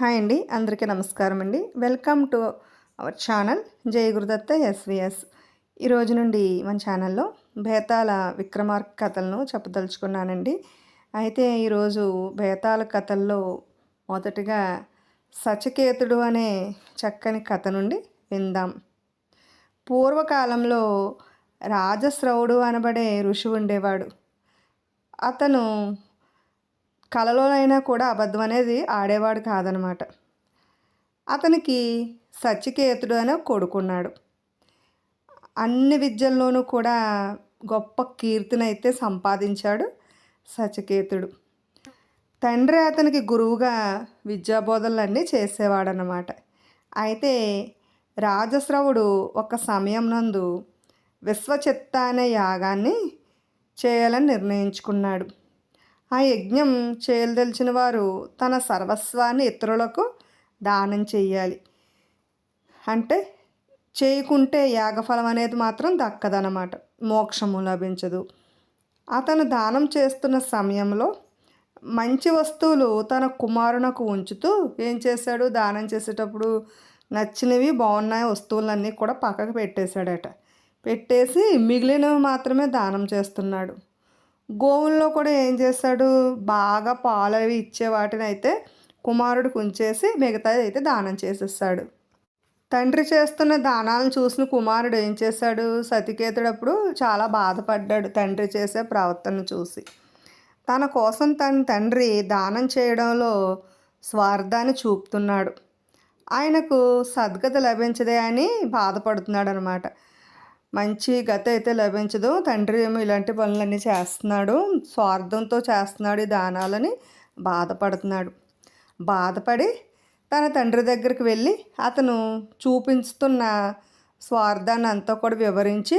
Hi అండి అందరికీ నమస్కారం అండి. Welcome to our channel Jaya Gurudatta SVS. ఈరోజు నుండి మన ఛానల్లో బేతాల విక్రమార్క కథలను చెప్పదలుచుకున్నానండి. అయితే ఈరోజు బేతాల కథల్లో మొదటిగా సచకేతుడు అనే చక్కని కథ నుండి విందాం. పూర్వకాలంలో రాజశ్రవుడు అనబడే ఋషి ఉండేవాడు. అతను కలలోనైనా కూడా అబద్ధం అనేది ఆడేవాడు కాదనమాట. అతనికి సచికేతుడు అనే కొడుకున్నాడు. అన్ని విద్యల్లోనూ కూడా గొప్ప కీర్తినైతే సంపాదించాడు సచికేతుడు తండ్రి అతనికి గురువుగా విద్యాబోధనలన్నీ చేసేవాడనమాట అయితే రాజశ్రవుడు ఒక సమయం నందు విశ్వచిత్త అనే యాగాన్ని చేయాలని నిర్ణయించుకున్నాడు. ఆ యజ్ఞం చేయదలిచిన వారు తన సర్వస్వాన్ని ఇతరులకు దానం చేయాలి అంటే చేయకుంటే యాగఫలం అనేది మాత్రం దక్కదనమాట మోక్షము లభించదు. అతను దానం చేస్తున్న సమయంలో మంచి వస్తువులు తన కుమారునకు ఉంచుతూ ఏం చేశాడు? దానం చేసేటప్పుడు నచ్చినవి బాగున్నాయి వస్తువులన్నీ కూడా పక్కకు పెట్టేశాడట. పెట్టేసి మిగిలినవి మాత్రమే దానం చేస్తున్నాడు. గోవుల్లో కూడా ఏం చేస్తాడు? బాగా పాలు అవి ఇచ్చే వాటిని అయితే కుమారుడు కుంచేసి మిగతాది అయితే దానం చేసేస్తాడు. తండ్రి చేస్తున్న దానాలను చూసిన కుమారుడు ఏం చేశాడు సతికేతుడప్పుడు చాలా బాధపడ్డాడు తండ్రి చేసే ప్రవర్తన చూసి. తన కోసం తన తండ్రి దానం చేయడంలో స్వార్థాన్ని చూపుతున్నాడు. ఆయనకు సద్గతి లభించదే అని బాధపడుతున్నాడు అనమాట మంచి గత అయితే లభించదు. తండ్రి ఏమో ఇలాంటి పనులన్నీ చేస్తున్నాడు. స్వార్థంతో చేస్తున్నాడు ఈ దానాలని బాధపడుతున్నాడు. బాధపడి తన తండ్రి దగ్గరికి వెళ్ళి అతను చూపించుతున్న స్వార్థాన్ని అంతా కూడా వివరించి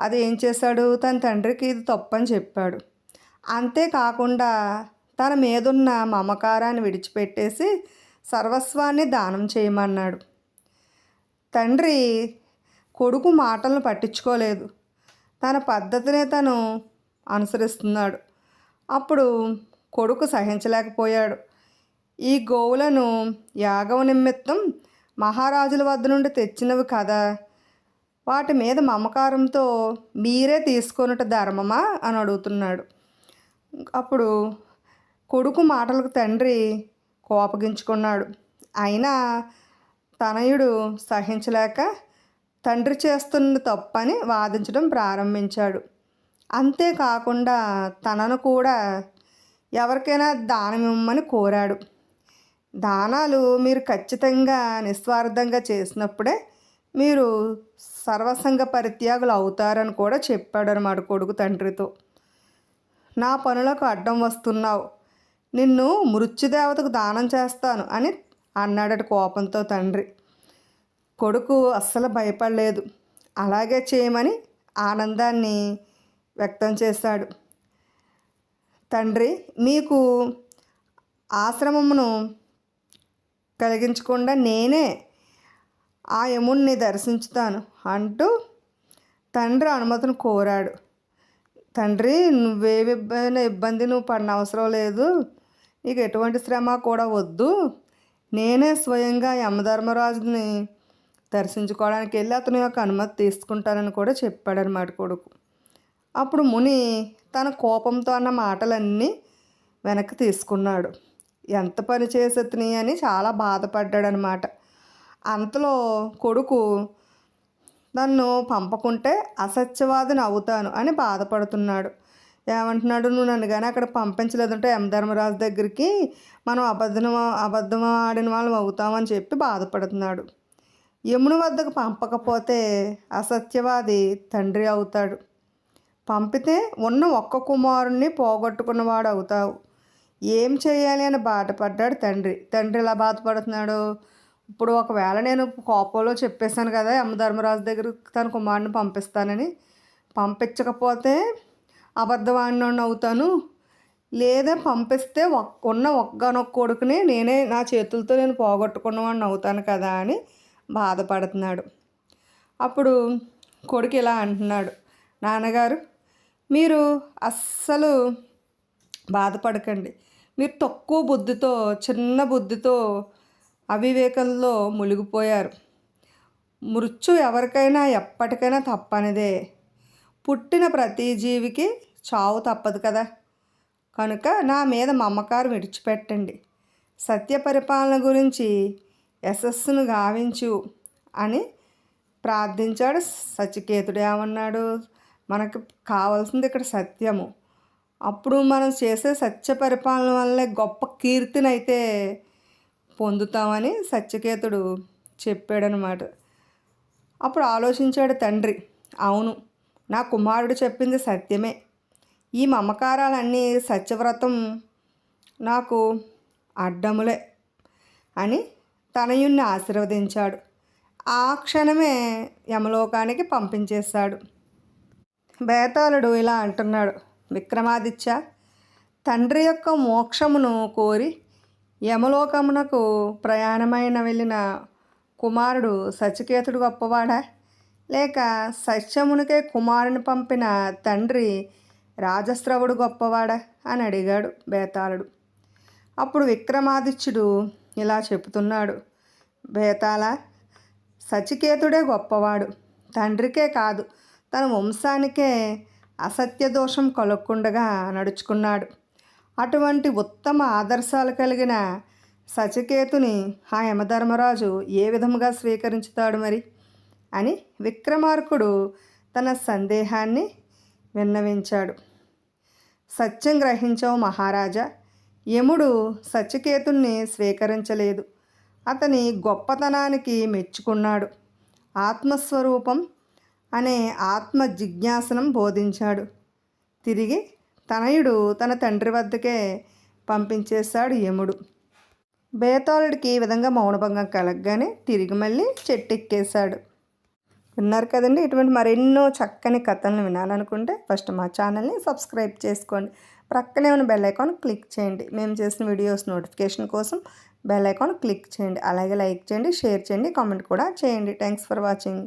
అది ఏం చేశాడు? తన తండ్రికి ఇది తప్పని చెప్పాడు. అంతేకాకుండా తన మీదున్న మమకారాన్ని విడిచిపెట్టేసి సర్వస్వాన్ని దానం చేయమన్నాడు. తండ్రి కొడుకు మాటలను పట్టించుకోలేదు. తన పద్ధతినే తను అనుసరిస్తున్నాడు. అప్పుడు కొడుకు సహించలేకపోయాడు. ఈ గోవులను యాగవ నిమిత్తం మహారాజుల వద్ద నుండి తెచ్చినవి కదా. వాటి మీద మమకారంతో మీరే తీసుకొనుట ధర్మమా? అని అడుగుతున్నాడు. అప్పుడు కొడుకు మాటలకు తండ్రి కోపగించుకున్నాడు. అయినా తనయుడు సహించలేక తండ్రి చేస్తున్న తప్పని వాదించడం ప్రారంభించాడు. అంతేకాకుండా తనను కూడా ఎవరికైనా దానం ఇవ్వమని కోరాడు. దానాలు మీరు ఖచ్చితంగా నిస్వార్థంగా చేసినప్పుడే మీరు సర్వసంగ పరిత్యాగులు అవుతారని కూడా చెప్పాడు అనమాట కొడుకు తండ్రితో. నా పనులకు అడ్డం వస్తున్నావు. నిన్ను మృత్యుదేవతకు దానం చేస్తాను అని అన్నాడట కోపంతో తండ్రి. కొడుకు అస్సలు భయపడలేదు. అలాగే చేయమని ఆనందాన్ని వ్యక్తం చేశాడు. తండ్రి మీకు ఆశ్రమమును కలిగించకుండా నేనే ఆ యముణ్ణి దర్శించుతాను అంటూ తండ్రి అనుమతిని కోరాడు. తండ్రి నువ్వే ఇబ్బంది ఇబ్బంది నువ్వు పడిన అవసరం లేదు. నీకు ఎటువంటి శ్రమ కూడా వద్దు. నేనే స్వయంగా యమధర్మరాజుని దర్శించుకోవడానికి వెళ్ళి అతని యొక్క అనుమతి తీసుకుంటానని కూడా చెప్పాడనమాట కొడుకు. అప్పుడు ముని తన కోపంతో అన్న మాటలన్నీ వెనక్కి తీసుకున్నాడు. ఎంత పని చేసేతని అని చాలా బాధపడ్డాడనమాట అంతలో కొడుకు నన్ను పంపకుంటే అసత్యవాదిని అవుతాను అని బాధపడుతున్నాడు. ఏమంటున్నాడు? నువ్వు నన్ను కానీ అక్కడ పంపించలేదంటే యమధర్మరాజు దగ్గరికి మనం అబద్ధం అబద్ధం ఆడిన వాళ్ళం అవుతామని చెప్పి బాధపడుతున్నాడు. యముని వద్దకు పంపకపోతే అసత్యవాది తండ్రి అవుతాడు. పంపితే ఉన్న ఒక్క కుమారుణ్ణి పోగొట్టుకున్నవాడు అవుతావు ఏం చేయాలి అని బాధపడ్డాడు తండ్రి. తండ్రి ఇలా బాధపడుతున్నాడు? ఇప్పుడు ఒకవేళ నేను కోపంలో చెప్పేశాను కదా యమధర్మరాజు దగ్గర తన కుమారుని పంపిస్తానని. పంపించకపోతే అబద్ధవాణ్ణి అవుతాను. లేదా పంపిస్తే ఉన్న ఒక్కనొక్క కొడుకుని నేనే నా చేతులతో నేను పోగొట్టుకున్నవాడిని అవుతాను కదా అని బాధపడుతున్నాడు. అప్పుడు కొడుకు ఇలా అంటున్నాడు నాన్నగారు మీరు అస్సలు బాధపడకండి. మీరు తక్కువ బుద్ధితో చిన్న బుద్ధితో అవివేకంలో మునిగిపోయారు. మృత్యు ఎవరికైనా ఎప్పటికైనా తప్పనిదే. పుట్టిన ప్రతి జీవికి చావు తప్పదు కదా. కనుక నా మీద మమకారం విడిచిపెట్టండి. సత్య పరిపాలన గురించి యశస్సును గావించు అని ప్రార్థించాడు సచికేతుడు. ఏమన్నాడు? మనకు కావాల్సింది ఇక్కడ సత్యము. అప్పుడు మనం చేసే సత్య పరిపాలన వల్లే గొప్ప కీర్తినైతే పొందుతామని సత్యకేతుడు చెప్పాడనమాట అప్పుడు ఆలోచించాడు తండ్రి అవును నా కుమారుడు చెప్పింది సత్యమే. ఈ మమకారాలన్నీ సత్యవ్రతం నాకు అడ్డములే అని తనయుణ్ణి ఆశీర్వదించాడు. ఆ క్షణమే యమలోకానికి పంపించేశాడు. బేతాళుడు ఇలా అంటున్నాడు విక్రమాదిత్య తండ్రి యొక్క మోక్షమును కోరి యమలోకమునకు ప్రయాణమైన వెళ్ళిన కుమారుడు సచికేతుడు గొప్పవాడా? లేక సత్యమునికే కుమారుని పంపిన తండ్రి రాజశ్రవుడు గొప్పవాడా? అని అడిగాడు బేతాళుడు. అప్పుడు విక్రమాదిత్యుడు ఇలా చెబుతున్నాడు బేతాల సచికేతుడే గొప్పవాడు. తండ్రికే కాదు తన వంశానికే అసత్య దోషం కలుక్కుండగా నడుచుకున్నాడు. అటువంటి ఉత్తమ ఆదర్శాలు కలిగిన సచికేతుని ఆ యమధర్మరాజు ఏ విధముగా స్వీకరించుతాడు మరి? అని విక్రమార్కుడు తన సందేహాన్ని విన్నవించాడు. సత్యం గ్రహించవు మహారాజా యముడు సత్యకేతుణ్ణి స్వీకరించలేదు. అతని గొప్పతనానికి మెచ్చుకున్నాడు. ఆత్మస్వరూపం అనే ఆత్మ జిజ్ఞాసనం బోధించాడు. తిరిగి తనయుడు తన తండ్రి వద్దకే పంపించేశాడు యముడు. బేతాళుడికి ఈ విధంగా మౌనభంగం కలగగానే తిరిగి మళ్ళీ చెట్టెక్కేశాడు. విన్నారు కదండి? ఇటువంటి మరెన్నో చక్కని కథలను వినాలనుకుంటే ఫస్ట్ మా ఛానల్ని సబ్స్క్రైబ్ చేసుకోండి. ప్రక్కనే ఉన్న బెల్ ఐకాన్ క్లిక్ చేయండి. మేము చేసిన వీడియోస్ నోటిఫికేషన్ కోసం బెల్ ఐకాన్ క్లిక్ చేయండి. అలాగే లైక్ చేయండి షేర్ చేయండి కామెంట్ కూడా చేయండి. Thanks for watching.